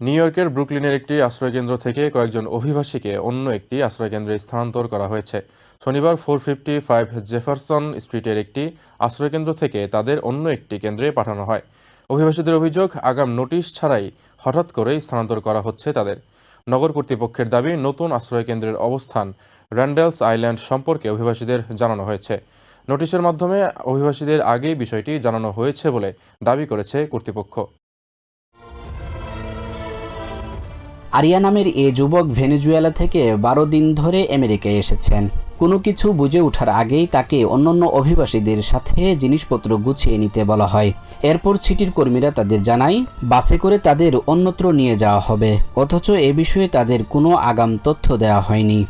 New ইয়র্কের ব্রুকলিনের একটি আশ্রয়কেন্দ্র থেকে কয়েকজন অভিবাসীকে অন্য একটি আশ্রয়কেন্দ্রে স্থানান্তর করা হয়েছে। শনিবার ফোর ফিফটি ফাইভ জেফারসন স্ট্রিটের একটি আশ্রয়কেন্দ্র থেকে তাদের অন্য একটি কেন্দ্রে পাঠানো হয়। অভিবাসীদের অভিযোগ, আগাম নোটিশ ছাড়াই হঠাৎ করেই স্থানান্তর করা হচ্ছে তাদের। নগর কর্তৃপক্ষের দাবি, নতুন আশ্রয়কেন্দ্রের অবস্থান র্যান্ডেলস আইল্যান্ড সম্পর্কে অভিবাসীদের জানানো হয়েছে। নোটিশের মাধ্যমে অভিবাসীদের আগেই বিষয়টি জানানো হয়েছে বলে দাবি করেছে কর্তৃপক্ষ। আরিয়া নামের এ যুবক ভেনেজুয়েলা থেকে বারো দিন ধরে আমেরিকায় এসেছেন। কোনো কিছু বুঝে ওঠার আগেই তাকে অন্যান্য অভিবাসীদের সাথে জিনিসপত্র গুছিয়ে নিতে বলা হয়। এরপর সিটির কর্মীরা তাদের জানায়, বাসে করে তাদের অন্যত্র নিয়ে যাওয়া হবে। অথচ এ বিষয়ে তাদের কোনো আগাম তথ্য দেওয়া হয়নি।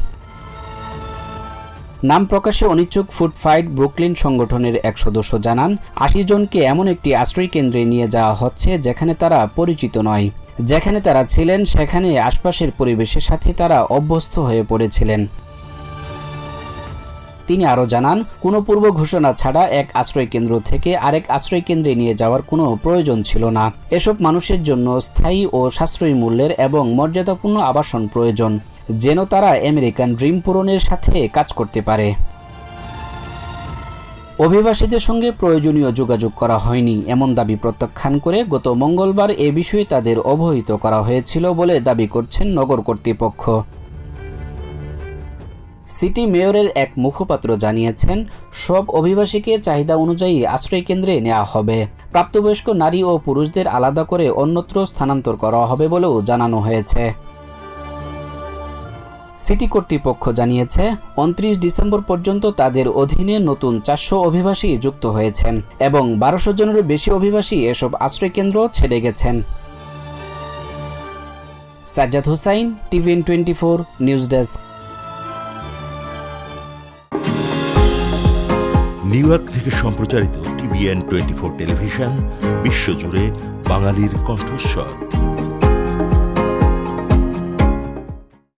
নাম প্রকাশে অনিচ্ছুক ফুড ফাইট ব্রুকলিন সংগঠনের এক সদস্য জানান, আশি জনকে এমন একটি আশ্রয় কেন্দ্রে নিয়ে যাওয়া হচ্ছে যেখানে তারা পরিচিত নয়। যেখানে তারা ছিলেন সেখানে আশপাশের পরিবেশের সাথে তারা অভ্যস্ত হয়ে পড়েছিলেন। তিনি আরও জানান, কোনো পূর্ব ঘোষণা ছাড়া এক আশ্রয় কেন্দ্র থেকে আরেক আশ্রয় কেন্দ্রে নিয়ে যাওয়ার কোনো প্রয়োজন ছিল না। এসব মানুষের জন্য স্থায়ী ও সাশ্রয়ী মূল্যের এবং মর্যাদাপূর্ণ আবাসন প্রয়োজন, যেন তারা আমেরিকান ড্রিম পূরণের সাথে কাজ করতে পারে। অভিবাসীদের সঙ্গে প্রয়োজনীয় যোগাযোগ করা হয়নি। এমন দাবি প্রত্যাখ্যান করে গত মঙ্গলবার এ বিষয়ে তাদের অবহিত করা হয়েছিল বলে দাবি করছেন নগর কর্তৃপক্ষ। সিটি মেয়রের এক মুখপাত্র জানিয়েছেন, সব অভিবাসীকে চাহিদা অনুযায়ী আশ্রয়কেন্দ্রে নেওয়া হবে। প্রাপ্তবয়স্ক নারী ও পুরুষদের আলাদা করে অন্যত্র স্থানান্তর করা হবে বলেও জানানো হয়েছে। সিটি কর্তৃপক্ষ জানিয়েছে, উনত্রিশ ডিসেম্বর পর্যন্ত তাদের অধীনে নতুন চারশো অভিবাসী যুক্ত হয়েছেন এবং বারোশো জনেরও বেশি অভিবাসী এসব আশ্রয়কেন্দ্র ছেড়ে গেছেন। Sajjad Hussain, TVN twenty four news desk. New York থেকে সম্প্রচারিত টিভিএন টোয়েন্টি ফোর টেলিভিশন, বিশ্বজুড়ে বাঙালির কণ্ঠস্বর।